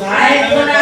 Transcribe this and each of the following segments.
来过来。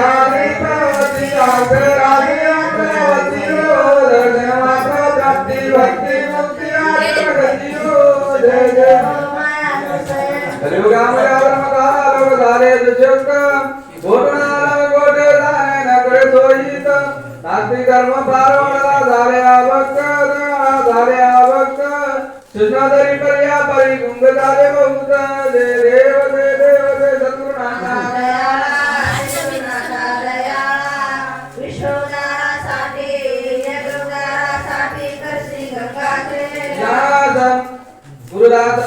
नास्ति धर्म पारवणला झाले आवक झाले आवक सुष्णादरी पर्या परी गुंग झाले बहुत दे देव दे देव दे सद्गुणाना यादम गुरुदात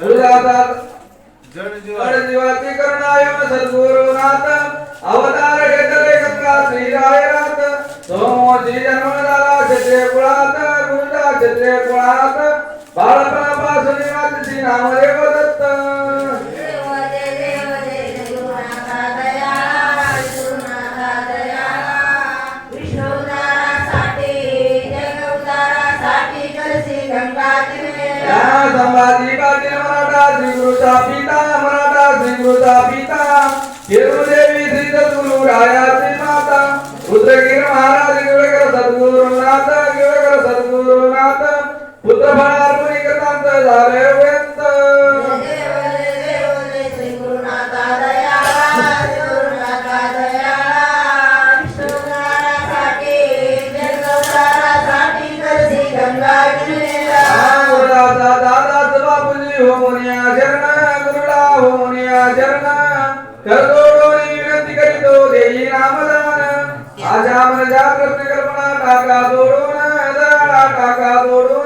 गुरुदात जड जीवाची करणायम सद्गुरुनाथ अवतार श्री मातृची नामदेव दत्त संभाजी पाटील मराठा श्रीगुरुचा पिता मराठा श्रीगुरुचा पिता. हिरुदेवी श्री सद्गुरु राया श्री माता. रुद्रगिर महाराज गिरकर सद्गुरुनाथ गिरकर सद्गुरुनाथ पुत्र फळार्पणी झाले ఆజామన జాగ్రత్త కల్పన కాకా దోడోనా కాకా దోడో